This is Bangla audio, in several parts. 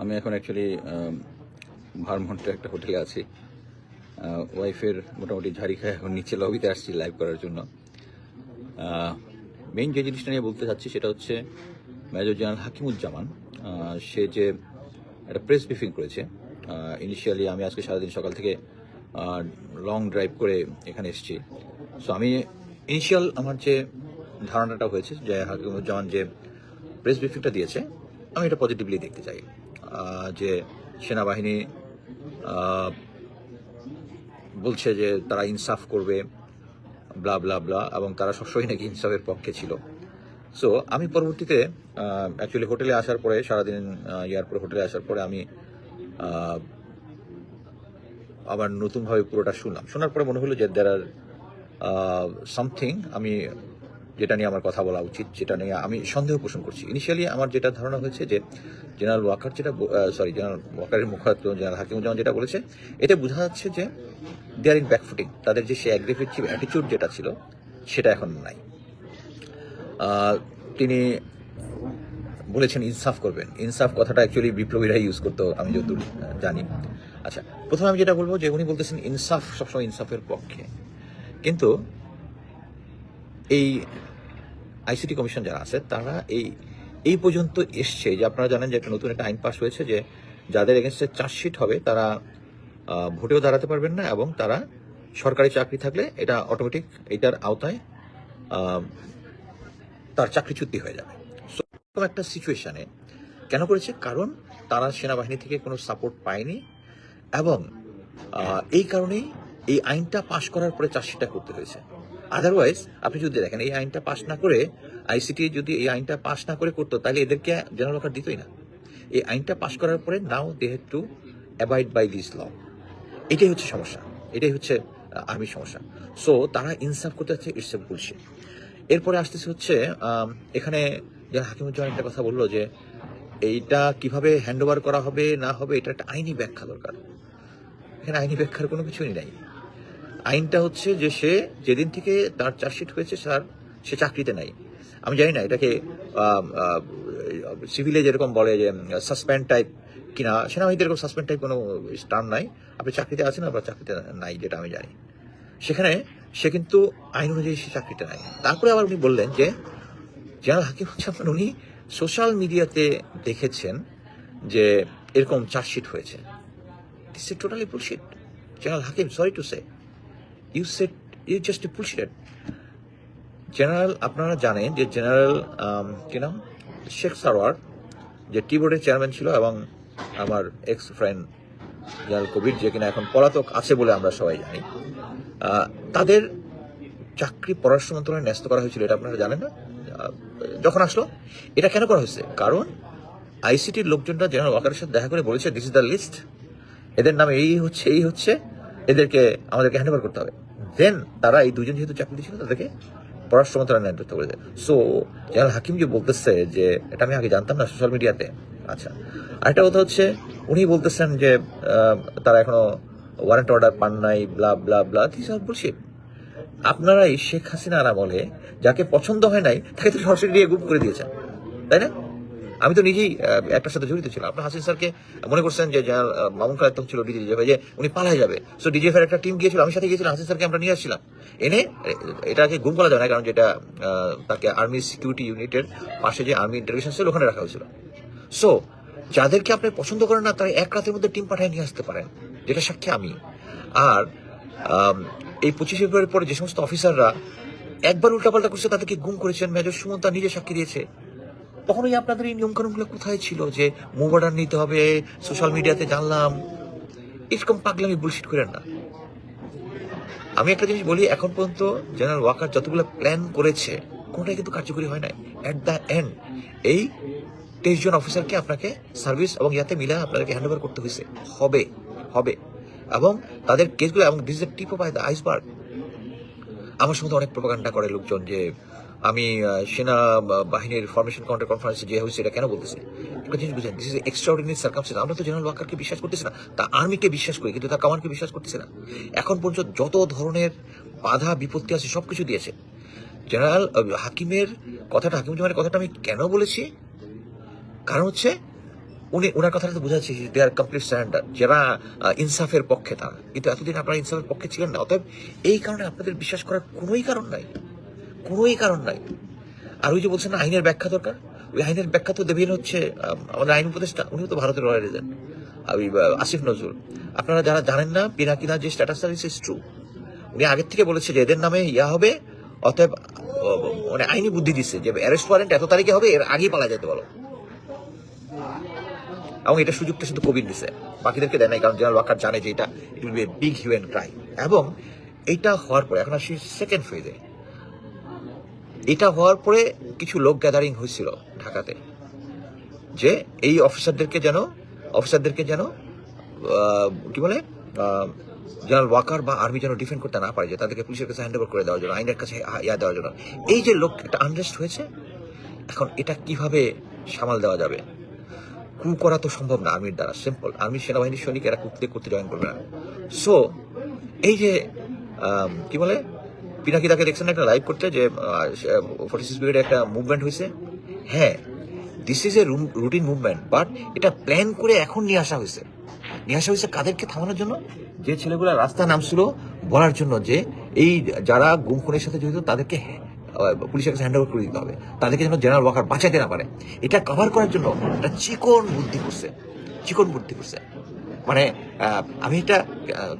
আমি এখন অ্যাকচুয়ালি ভারমন্টে একটা হোটেলে আছি। ওয়াইফের মোটামুটি ঝাড়ি খায়, এখন নিচে লবিতে আসছি লাইভ করার জন্য। মেইন যে জিনিসটা নিয়ে বলতে চাচ্ছি সেটা হচ্ছে মেজর জেনারেল হাকিমুজ্জামান সে যে একটা প্রেস ব্রিফিং করেছে ইনিশিয়ালি আমি আজকে সারাদিন সকাল থেকে লং ড্রাইভ করে এখানে এসেছি। সো আমি ইনিশিয়াল আমার যে ধারণাটা হয়েছে যে হাকিমুজ্জামান যে প্রেস ব্রিফিংটা দিয়েছে আমি এটা পজিটিভলি দেখতে চাই। যে সেনাবাহিনী বলছে যে তারা ইনসাফ করবে ব্লা ব্লা ব্লা এবং তারা সবসময় নাকি ইনসাফের পক্ষে ছিল। সো আমি পরবর্তীতে অ্যাকচুয়ালি হোটেলে আসার পরে, সারাদিন এয়ারপোর্ট হোটেলে আসার পরে আমি আবার নতুনভাবে পুরোটা শুনলাম। শোনার পরে মনে হলো যে দ্যার আর সামথিং আমি যেটা নিয়ে আমার কথা বলা উচিত, যেটা নিয়ে আমি সন্দেহ পোষণ করছি। ইনিশিয়ালি আমার যেটা ধারণা হয়েছে যে জেনারেল ওয়াকার যেটা সরি জেনারেল ওয়াকারের মুখপাত্র জেনারেল হাকিমুজ্জামান যেটা বলেছে, এতে বোঝা যাচ্ছে যে দে আর ইন ব্যাকফুটিং তাদের যে সে অ্যাগ্রেসিভ অ্যাটিচিউড যেটা ছিল, সেটা এখন নাই। তিনি বলেছেন, ইনসাফ করবেন। ইনসাফ কথাটা অ্যাকচুয়ালি বিপ্লবীরা ইউজ করতো, আমি যতদূর জানি। আচ্ছা প্রথমে আমি যেটা বলব যে, উনি বলতেছেন, ইনসাফ সবসময় ইনসাফের পক্ষে। কিন্তু, এই আইসিটি কমিশন যারা আছে, তারা এই এই পর্যন্ত এসছে যে আপনারা জানেন যে একটা নতুন একটা আইন পাস হয়েছে যে যাদের এগেনস্টে চার্জশিট হবে, তারা ভোটেও দাঁড়াতে পারবেন না এবং তারা সরকারি চাকরি থাকলে এটা অটোমেটিক এটার আওতায় তার চাকরিচ্যুতি হয়ে যাবে। একটা সিচুয়েশানে কেন করেছে? কারণ তারা সেনাবাহিনী থেকে কোনো সাপোর্ট পায়নি এবং এই কারণেই এই আইনটা পাশ করার পরে চার্জশিটটা করতে হয়েছে। আদারওয়াইজ আপনি যদি দেখেন এই আইনটা পাশ না করে আইসিটি যদি এই আইনটা পাশ না করে করতো, তাহলে এদেরকে জেনারেল ওয়াকার দিতই না। এই আইনটা পাশ করার পরে now they have to abide by this law এটাই হচ্ছে সমস্যা। এটাই হচ্ছে আর্মির সমস্যা। সো তারা ইনসাফ করতে হচ্ছে ইটস এ বুলশিট এরপরে আসতেছে হচ্ছে এখানে যারা হাকিমুজ্জামান একটা কথা বলল যে, এইটা কীভাবে হ্যান্ড করা হবে, না হবে এটা একটা আইনি ব্যাখ্যা দরকার। এখানে আইনি ব্যাখ্যার কোনো কিছুই নাই। আইনটা হচ্ছে যে সে যেদিন থেকে তার চার্জশিট হয়েছে, স্যার, সে চাকরিতে নাই। আমি জানি না, এটাকে সিভিলে যেরকম বলে যে সাসপেন্ড টাইপ কিনা, সেনাবাহিনীতে এরকম সাসপেন্ড টাইপ কোনো টার্ম নাই। আপনি চাকরিতে আছেন, আপনার চাকরিতে নাই, যেটা আমি জানি। সেখানে সে কিন্তু আইন অনুযায়ী সে চাকরিতে নাই। তারপরে আবার উনি বললেন যে, জেনারেল হাকিম হচ্ছেন উনি সোশ্যাল মিডিয়াতে দেখেছেন যে এরকম চার্জশিট হয়েছে। This is totally bullshit general Hakim sorry to say you set you just bullshit general আপনারা জানেন যে জেনারেল কি নাম? শেখ সারওয়ার যে টি বোর্ডের চেয়ারম্যান ছিল এবং আমার এক্স ফ্রেন্ড জেনারেল কবির যে কিনা এখন পলাতক আছে বলে আমরা সবাই জানি তাদের চাকরি পররাষ্ট্র মন্ত্রণালয়ে ন্যস্ত করা হয়েছিল, এটা আপনারা জানেন না? যখন আসলো, এটা কেন করা হয়েছে? কারণ আইসিটির লোকজনরা জেনারেল ওয়াকারের সাথে দেখা করে বলেছে দিস ইজ দ্য লিস্ট এদের নাম এই হচ্ছে এই হচ্ছে এদেরকে আমাদেরকে হ্যান্ড করতে হবে। দেন তারা এই দুজন যেহেতু চাকরি দিয়েছিল, তাদেরকে পররাষ্ট্র মন্ত্রণালয় নেতৃত্ব করেছে সো জেনারেল হাকিম যে বলতেছে যে, এটা আমি আগে জানতাম না সোশ্যাল মিডিয়াতে আচ্ছা আরেকটা কথা হচ্ছে, উনি বলতেছেন যে তারা এখনও ওয়ারেন্ট অর্ডার পান নাই blah blah blah this are bullshit আপনারা এই শেখ হাসিনার আমলে যাকে পছন্দ হয় নাই, তাকে তো সরাসরি দিয়ে গুম করে দিয়েছেন, তাই না? আমি তো নিজেই একটার সাথে জড়িত ছিলাম। আপনার হাসিন স্যারকে মনে করছেন যে মামুন খালেদ তখন ছিল ডিজিএফ যে উনি পালায় যাবে। সো ডিজিএফ এর একটা টিম গিয়েছিল, আমি সাথে গিয়েছিলাম, হাসিন স্যারকে আমরা নিয়ে আসছিলাম। এনে এটাকে গুম করা যায় না, কারণ যেটা তাকে আর্মি সিকিউরিটি ইউনিটের পাশে যে আর্মি ইন্টারভিউশন ছিল, ওখানে রাখা হয়েছিল। সো যাদেরকে আপনি পছন্দ করেন না, তারা এক রাতের মধ্যে টিম পাঠায় নিয়ে আসতে পারেন, যেটা সাক্ষী আমি। আর এই পঁচিশে ফেব্রুয়ারির পরে যে সমস্ত অফিসাররা একবার উল্টাপাল্টা করছে, তাদেরকে গুম করেছেন। মেজর সুমন তার নিজে সাক্ষী দিয়েছে। তখনই আপনাদের এই নিয়মকানুনগুলো কোথায় ছিল যে মুভ অর্ডার নিতে হবে সোশ্যাল মিডিয়াতে জানলাম? এরকম পাগলামি বুলশিট করেন না। আমি একটা জিনিস বলি, এখন পর্যন্ত জেনারেল ওয়াকার যতগুলো প্ল্যান করেছে, কোনটাই কিন্তু কার্যকরী হয় নাই। অ্যাট দ্য এন্ড এই তেইশ জন অফিসারকে আপনাকে সার্ভিস এবং ইয়াতে মিলে আপনাদেরকে হ্যান্ড করতে হয়েছে। হবে হবে। এবং তাদের কেসগুলো এবং this tip of the iceberg আমার সঙ্গে অনেক প্রপাগান্ডা করে লোকজন যে আমি সেনা বাহিনীর ফরমেশন কাউন্টার কনফারেন্সে যে হয়েছে, এটা কেন বলতেছি? একটা জিনিস বুঝেন দিস ইজ এক্সট্রাঅর্ডিনারি সার্কামস্টেন্স আমরা তো জেনারেল ওয়াকারকে বিশ্বাস করতেছি না, তা আর্মিকে বিশ্বাস করি, কিন্তু তার কামানকে বিশ্বাস করতেছি না। এখন পর্যন্ত যত ধরনের বাধা, বিপত্তি আছে সব কিছু দিয়েছে জেনারেল হাকিমের কথাটা, হাকিম জমানের কথাটা আমি কেন বলেছি? কারণ হচ্ছে, উনি ওনার কথাটা তো বোঝাচ্ছি দে আর কমপ্লিট সারেন্ডার যারা ইনসাফের পক্ষে তারা। কিন্তু এতদিন আপনারা ইনসাফের পক্ষে ছিলেন না, অতএব এই কারণে আপনাদের বিশ্বাস করার কোনোই কারণ নাই। কোনোই কারণ নাই। আর ওই যে বলছেন আইনের ব্যাখ্যা দরকার? ওই আইনের ব্যাখ্যা তো দেবেন হচ্ছে আমাদের আইন উপদেষ্টা, উনিও তো ভারতের রয়্যাল এজেন্ট ওই আসিফ নজরুল। আপনারা যারা জানেন না পিনাকিনা যে স্ট্যাটাসটা ইস ট্রু উনি আগের থেকে বলেছে যে এদের নামে ইয়া হবে, অতএব মানে আইনি বুদ্ধি দিচ্ছে যে অ্যারেস্ট ওয়ারেন্ট এত তারিখে হবে, এর আগেই পালা যেতে বলো। এবং এটা সুযোগটা শুধু কোভিড দিছে। বাকিদেরকে দেয় নাই, কারণ জেনারেল ওয়াকার জানে যে এটা it will be big human crime এবং এটা হওয়ার পরে, এখন আসি সেকেন্ড ফেজে এটা হওয়ার পরে কিছু লোক গ্যাদারিং হয়েছিল ঢাকাতে, যে এই অফিসারদেরকে যেন অফিসারদেরকে যেন কি বলে জেনারেল ওয়াকার বা আর্মি যেন ডিফেন্ড করতে না পারে, যে তাদেরকে পুলিশের কাছে হ্যান্ড করে দেওয়ার জন্য, আইনের কাছে ইয়া দেওয়ার জন্য। এই যে লোক একটা আনরেস্ট হয়েছে, এখন এটা কীভাবে সামাল দেওয়া যাবে? কু করা তো সম্ভব না আর্মির দ্বারা সিম্পল আর্মির সেনাবাহিনীর সৈনিক এরা করতে করতে জয়েন করবে না। সো এই যে কি বলে পিনাকি তাকে দেখছেন একটা লাইভ করতে যে ফোর্টি সিক্স ব্রিগেডে একটা মুভমেন্ট হয়েছে? হ্যাঁ this is a routine movement but এটা প্ল্যান করে এখন নিয়ে আসা হয়েছে। নিয়ে আসা হয়েছে কাদেরকে থামানোর জন্য? যে ছেলেগুলো রাস্তা নামছিল বলার জন্য যে এই যারা গুম খুনের সাথে জড়িত তাদেরকে আহ, পুলিশের কাছে হ্যান্ড ওভার করে দিতে হবে। তাদেরকে যেন জেনারেল ওয়াকার বাঁচাতে না পারে। এটা কভার করার জন্য একটা চিকন বুদ্ধি করছে। চিকন বুদ্ধি করছে। মানে আমি এটা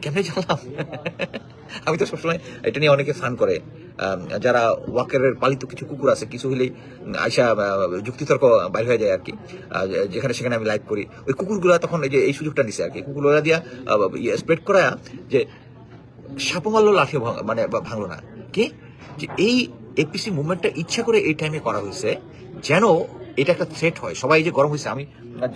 কেমনে জানলাম? আমি তো সবসময় এটা নিয়ে অনেকে ফান করে। যারা ওয়াকারের পালিত কিছু কুকুর আছে, কিছু হলেই আইসা যুক্তিতর্ক বাইর হয়ে যায় আর কি। যেখানে সেখানে আমি লাইভ করি। ওই কুকুরগুলো তখন এই যে, এই সুযোগটা নিছে আর কি। কুকুরগুলা দিয়া স্প্রেড করা যে সাপও মারলো লাঠি মানে ভাঙলো না। কি? যে, এই এপিসি মুভমেন্টটা ইচ্ছা করে এই টাইমে করা হয়েছে যেন এটা একটা থ্রেট হয়। সবাই যে গরম হয়েছে আমি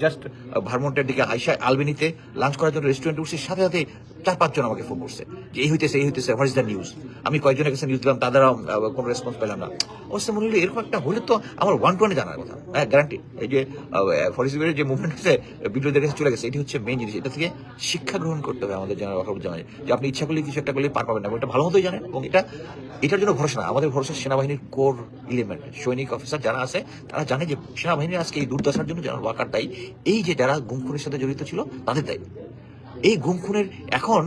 জাস্ট ভারমন্টের দিকে আইসা আলবেনিতে লাঞ্চ করার জন্য রেস্টুরেন্টে উঠছি, সাথে সাথে চার পাঁচজন আমাকে ফোন করছে যে, এই হইতেছে এই হইতেছে হোয়াট ইস দ্য নিউজ আমি কয়েকজনের কাছে নিউজ দিলাম, তাদেরও কোনো রেসপন্স পেলাম না। অবশ্যই মনে হলো এরকম একটা হলে তো আমার ওয়ান টু ওয়ানে জানার কথা। হ্যাঁ গ্যারান্টি এই যে ফরিসিবের যে মুভমেন্ট হচ্ছে বিদ্রোহীদের কাছে চলে গেছে, এটি হচ্ছে মেইন জিনিস। এটা থেকে শিক্ষা গ্রহণ করতে হবে আমাদের জানার কথা জানাই যে আপনি ইচ্ছা করলে কিছু একটা করলে পার পাবেন না এটা ভালো মতোই জানেন, এবং এটা, এটার জন্য ভরসা না। আমাদের ভরসা সেনাবাহিনীর কোর এলিমেন্ট সৈনিক অফিসার যারা আছে, তারা জানে যে সেনাবাহিনীর আজকে এই দুর্দশার জন্য যারা ওয়াকার দায়ী এই যে যারা গুম খুনের সাথে জড়িত ছিল, তাদের দায়ী। এই গুম খুনের এখন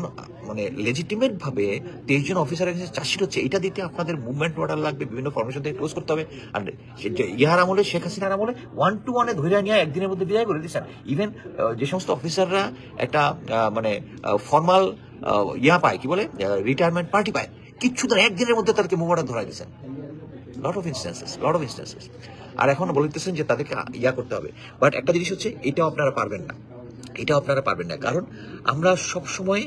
মানে লেজিটিমেট ভাবে তেইশ জন অফিসারের কাছে চার্জশিট হচ্ছে, এটা দিতে আপনাদের মুভমেন্ট অর্ডার লাগবে, বিভিন্ন ফরমেশন থেকে ক্লোজ করতে হবে। আর ইহার আমলে, শেখ হাসিনার আমলে ওয়ান টু ওয়ানে ধরে নিয়ে একদিনের মধ্যে বিদায় করে দিচ্ছেন ইভেন যে সমস্ত অফিসাররা একটা মানে ফর্মাল ইয়া পায়, কি বলে? রিটায়ারমেন্ট পার্টি পায়। কিচ্ছু না, একদিনের মধ্যে তাদেরকে মুভ অর্ডার ধরা দিচ্ছেন lot of instances lot of instances আর এখন বলতেছেন যে তাদেরকে ইয়া করতে হবে। বাট একটা জিনিস হচ্ছে, এটাও আপনারা পারবেন না। এটাও আপনারা পারবেন না। কারণ আমরা সব সময়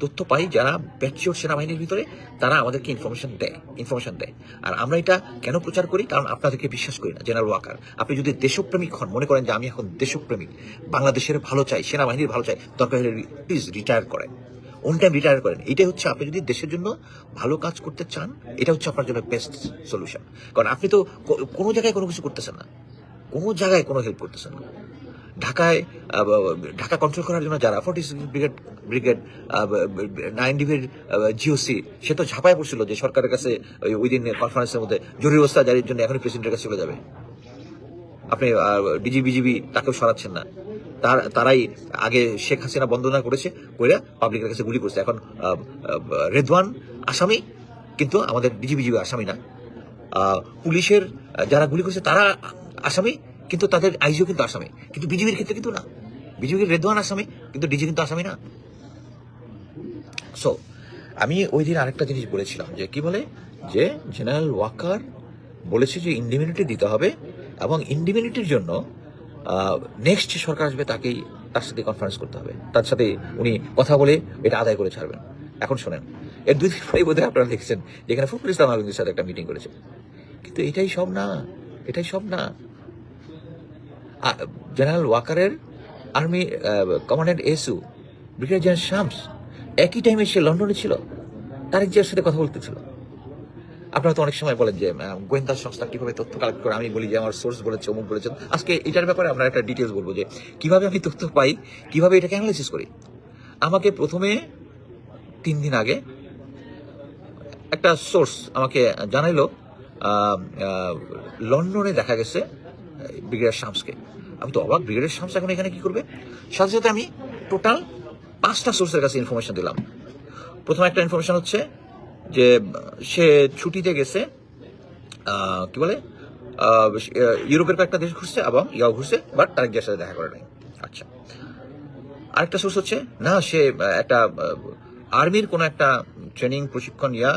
তথ্য পাই যারা প্যাট্রিয়ট সেনাবাহিনীর ভিতরে, তারা আমাদেরকে ইনফরমেশন দেয় ইনফরমেশন দেয়। আর আমরা এটা কেন প্রচার করি? কারণ আপনাদেরকে বিশ্বাস করি না জেনারেল ওয়াকার আপনি যদি দেশপ্রেমিক হন, মনে করেন যে আমি এখন দেশপ্রেমিক, বাংলাদেশের ভালো চাই, সেনাবাহিনীর ভালো চাই, দরকার হলে প্লিজ রিটায়ার করেন। অন টাইম রিটায়ার করেন। এটাই হচ্ছে আপনি যদি দেশের জন্য ভালো কাজ করতে চান, এটা হচ্ছে আপনার জন্য বেস্ট সলিউশন কারণ আপনি তো কোনো জায়গায় কোনো কিছু করতেছেন না। কোনো জায়গায় কোনো হেল্প করতেছেন না। ঢাকায় ঢাকা কন্ট্রোল করার জন্য যারা ফোর্টি ব্রিগেড ব্রিগেড নাইন ডিভির জিওসি সে তো ঝাঁপায় পড়ছিল যে সরকারের কাছে ওই দিন কনফারেন্সের মধ্যে জরুরি অবস্থা জারির জন্য এখনই প্রেসিডেন্টের কাছে চলে যাবে। আপনি ডিজি বিজিবি তাকেও সরাচ্ছেন না। তার, তারাই আগে শেখ হাসিনা বন্দনা করেছে, কইরা পাবলিকের কাছে গুলি করছে। এখন রেদওয়ান আসামি, কিন্তু আমাদের বিজিবি আসামি না। পুলিশের যারা গুলি করছে, তারা আসামি, কিন্তু তাদের আইজিও কিন্তু আসামি। কিন্তু বিজিবির ক্ষেত্রে কিন্তু না। বিজিবির রেদওয়ান আসামি, কিন্তু ডিজি কিন্তু আসামি না। সো আমি ওই দিন আরেকটা জিনিস বলেছিলাম, যে কি বলে? যে জেনারেল ওয়াকার বলেছে যে ইন্ডিমিউনিটি দিতে হবে, এবং ইন্ডিমিউনিটির জন্য নেক্সট যে সরকার আসবে তাকেই তার সাথে কনফারেন্স করতে হবে। তার সাথে উনি কথা বলে এটা আদায় করে ছাড়বেন। এখন শোনেন, এর দুই দিন পরে বোধহয় আপনারা দেখছেন যেখানে ফখরুল ইসলাম আলমগীর সাথে একটা মিটিং করেছে। কিন্তু এটাই সব না, এটাই সব না। জেনারেল ওয়াকারের আর্মি কমান্ডেন্ট এসু, ব্রিগেডিয়ার জেনারেল শামস, একই টাইমে সে লন্ডনে ছিল, তারেক জিয়ার সাথে কথা বলতেছিল আপনারা তো অনেক সময় বলেন যে গোয়েন্দা সংস্থা কীভাবে তথ্য কালেক্ট করে? আমি বলি যে, আমার সোর্স বলেছে, অমুক বলেছেন। আজকে এটার ব্যাপারে আমরা একটা ডিটেলস বলব যে, কীভাবে আমি তথ্য পাই, কীভাবে এটাকে অ্যানালাইসিস করি? আমাকে প্রথমে তিন দিন আগে একটা সোর্স আমাকে জানাইলো লন্ডনে দেখা গেছে, ব্রিগেডিয়ার শামসকে। আমি তো অবাক ব্রিগেডের শামস এখন এখানে কি করবে? সাথে সাথে আমি টোটাল পাঁচটা সোর্সের কাছে ইনফরমেশন দিলাম। প্রথম একটা ইনফরমেশন হচ্ছে যে, সে ছুটিতে গেছে কি বলে ইউরোপের কয়েকটা দেশ ঘুরছে এবং ইয়াও ঘুরছে, বাট তারেক জিয়ার সাথে দেখা করে নাই। আচ্ছা। আরেকটা সোর্স হচ্ছে, না, সে একটা আর্মির কোনো একটা ট্রেনিং প্রশিক্ষণ ইয়া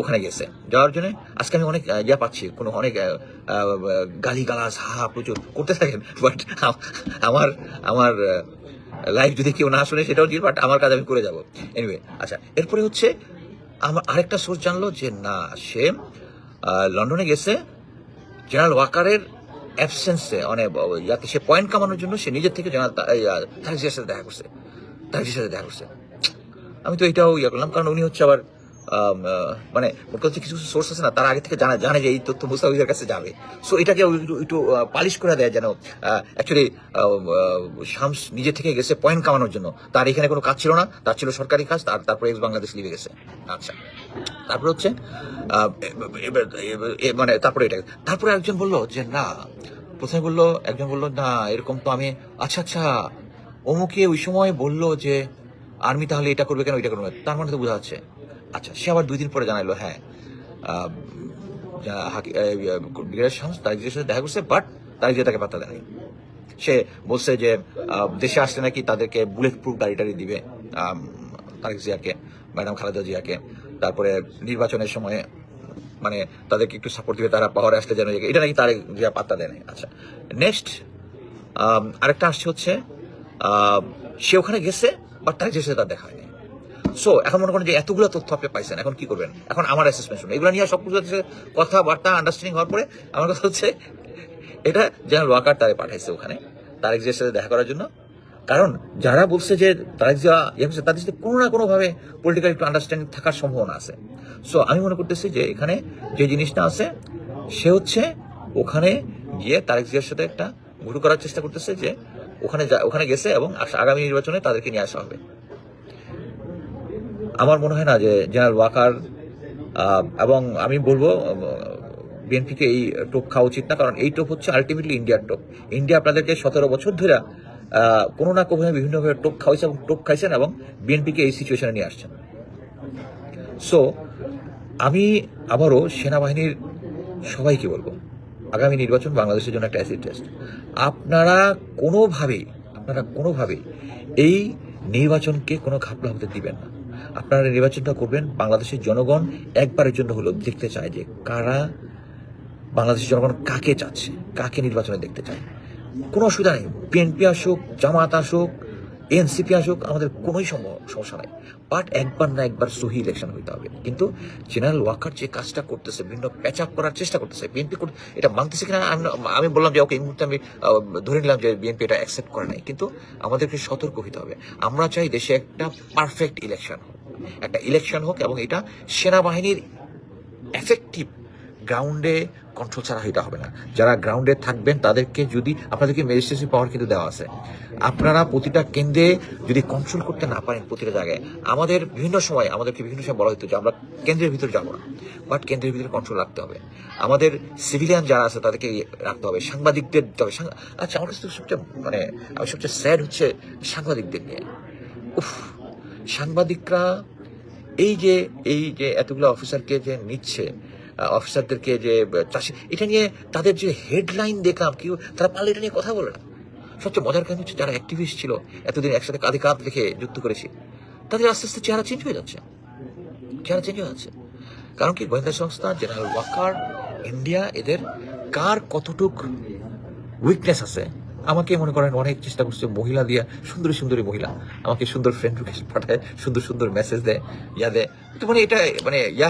ওখানে গেছে। যাওয়ার জন্য, আজকে আমি অনেক ইয়া পাচ্ছি, কোনো অনেক গালি গালাস হা প্রচুর করতে থাকেন, বাট আমার আমার লাইফ যদি কেউ না শুনে সেটাও জিল বাট আমার কাজ আমি করে যাব। এনিওয়ে আচ্ছা এরপরে হচ্ছে আমার আরেকটা সোর্স জানলো যে না, সে লন্ডনে গেছে। জেনারেল ওয়াকারের অ্যাবসেন্সে মানে যাতে সে পয়েন্ট কামানোর জন্য সে নিজের থেকে জেনারেল তারিজের সাথে দেখা করছে। তারিজের সাথে দেখা করছে। আমি তো এটাও ইয়ে করলাম, কারণ উনি হচ্ছে আবার মানে মোট কথা হচ্ছে কিছু সোর্স আছে না, তার আগে থেকে জানা জানে যে এই তথ্য মুস্তাফিজের কাছে যাবে। সো এটাকে একটু পালিশ করে দেয় যেন অ্যাকচুয়ালি শামস নিজে থেকে গেছে পয়েন্ট কামানোর জন্য। তার এখানে কোনো কাজ ছিল না, তার ছিল সরকারি কাজ, তার তারপরে এক্স বাংলাদেশ লিখে গেছে। আচ্ছা। তারপরে হচ্ছে মানে তারপরে এটা। তারপরে একজন বলল যে, না। প্রথমে বলল, একজন বলল, না, এরকম তো আমি আচ্ছা আচ্ছা। অমুকে ওই সময় বলল যে, আর্মি তাহলে এটা করবে কেন এটা করবে তার মানে তো বোঝা যাচ্ছে। আচ্ছা সে আবার দুই দিন পরে জানাইলো হ্যাঁ তারিকের সাথে দেখা করছে, বাট তারিক তাকে পাত্তা দেয়নি সে বলছে যে দেশে আসলে নাকি তাদেরকে বুলেট প্রুফ গাড়ি টাড়ি দিবে তারেক জিয়াকে, ম্যাডাম খালেদা জিয়াকে। তারপরে নির্বাচনের সময় মানে তাদেরকে একটু সাপোর্ট দিবে, তারা পাওয়ারে আসলে যেন এটা নাকি তারেক জিয়া পাত্তা দেয় নাই। আচ্ছা নেক্সট আরেকটা আসছে হচ্ছে সে ওখানে গেছে, বাট তারেক জিয়ার সাথে তার দেখা হয়নি। সো এখন মনে করেন যে এতগুলো তথ্য আপনি পাইছেন, এখন কি করবেন? এখন আমার অ্যাসেসমেন্ট শুনুন। এগুলো নিয়ে সব কিছু হচ্ছে কথাবার্তা আন্ডারস্ট্যান্ডিং হওয়ার পরে আমার কথা হচ্ছে, এটা জেনারেল ওয়াকার তারে পাঠাইছে ওখানে, তারেক জিয়ার সাথে দেখা করার জন্য। কারণ যারা বলছে যে তারেক জিয়া ইয়ে তাদের সাথে কোনো না কোনোভাবে পলিটিক্যাল একটু আন্ডারস্ট্যান্ডিং থাকার সম্ভাবনা আছে। সো আমি মনে করতেছি যে এখানে যে জিনিসটা আছে, সে হচ্ছে ওখানে গিয়ে তারেক জিয়ার সাথে একটা গুরু করার চেষ্টা করতেছে যে ওখানে ওখানে গেছে এবং আগামী নির্বাচনে তাদেরকে নিয়ে আসা হবে। আমার মনে হয় না যে জেনারেল ওয়াকার এবং আমি বলব বিএনপিকে এই টোপ খাওয়া উচিত না, কারণ এই টোপ হচ্ছে আলটিমেটলি ইন্ডিয়ার টোপ। ইন্ডিয়া আপনাদেরকে সতেরো বছর ধরে কোনো না কোনো বিভিন্নভাবে টোপ খাওয়াইছে এবং টোপ খাইছেন এবং বিএনপিকে এই সিচুয়েশনে নিয়ে আসছেন। সো আমি আবারও সেনাবাহিনীর সবাইকে বলব, আগামী নির্বাচন বাংলাদেশের জন্য একটা অ্যাসিড টেস্ট আপনারা কোনোভাবেই আপনারা কোনোভাবেই এই নির্বাচনকে কোনো ঘাপলা হতে দিবেন না। আপনারা নির্বাচনটা করবেন, বাংলাদেশের জনগণ একবারের জন্য হলো দেখতে চায় যে কারা বাংলাদেশের জনগণ কাকে চাচ্ছে, কাকে নির্বাচনে দেখতে চায়। কোনো অসুবিধা নেই, বিএনপি আসুক, জামাত আসুক এনসিপি আসুক, আমাদের কোনোই সমস্যা নাই। বাট একবার না একবার সহি ইলেকশন হইতে হবে। কিন্তু জেনারেল ওয়াকার যে কাজটা করতেছে, বিভিন্ন প্যাচ আপ করার চেষ্টা করতেছে বিএনপি এটা মানতেছে কিনা, আমি আমি বললাম যে ওকে এই মুহূর্তে আমি ধরে নিলাম যে বিএনপি এটা অ্যাকসেপ্ট করে নাই। কিন্তু আমাদেরকে সতর্ক হতে হবে। আমরা চাই দেশে একটা পারফেক্ট ইলেকশন হোক। একটা ইলেকশন হোক এবং এটা সেনাবাহিনীর এফেক্টিভ গ্রাউন্ডে কন্ট্রোল ছাড়া এটা হবে না। যারা গ্রাউন্ডে থাকবেন, তাদেরকে যদি, আপনাদেরকে ম্যাজিস্ট্রেসি পাওয়ার কিন্তু দেওয়া আছে। আপনারা প্রতিটা কেন্দ্রে যদি কন্ট্রোল করতে না পারেন প্রতিটা জায়গায়, আমাদের বিভিন্ন সময়, আমাদেরকে বিভিন্ন সময় বলা হতো যে আমরা কেন্দ্রের ভিতরে যাব না। বাট কেন্দ্রের ভিতরে কন্ট্রোল রাখতে হবে। আমাদের সিভিলিয়ান যারা আছে, তাদেরকে রাখতে হবে, সাংবাদিকদের দিতে হবে। আচ্ছা আমার সবচেয়ে মানে আমার সবচেয়ে স্যাড হচ্ছে সাংবাদিকদের নিয়ে। উফ, সাংবাদিকরা এই যে এই যে এতগুলো অফিসারকে যে নিচ্ছে অফিসারদেরকে যে চাষি এটা নিয়ে তাদের যে হেডলাইন দেখলাম কি তারা পারলে এটা নিয়ে কথা বলে না। সবচেয়ে মজার কারণ হচ্ছে যারা অ্যাক্টিভিস্ট ছিল, এতদিন একসাথে কাঁধে কাঁধ রেখে যুক্ত করেছি, তাদের আস্তে আস্তে চেহারা চেঞ্জ হয়ে যাচ্ছে। চেহারা চেঞ্জ হয়ে যাচ্ছে। কারণ কি? গোয়েন্দা সংস্থা জেনারেল ওয়াকার ইন্ডিয়া এদের কার কতটুক উইকনেস আছে? আমাকে মনে করেন অনেক চেষ্টা করছে মহিলা দিয়ে, সুন্দরী সুন্দরী মহিলা। আমাকে সুন্দর ফ্রেন্ড রিকোয়েস্ট পাঠায়, সুন্দর সুন্দর মেসেজ দেয়, ইয়া দেয়। তো মানে এটা মানে ইয়া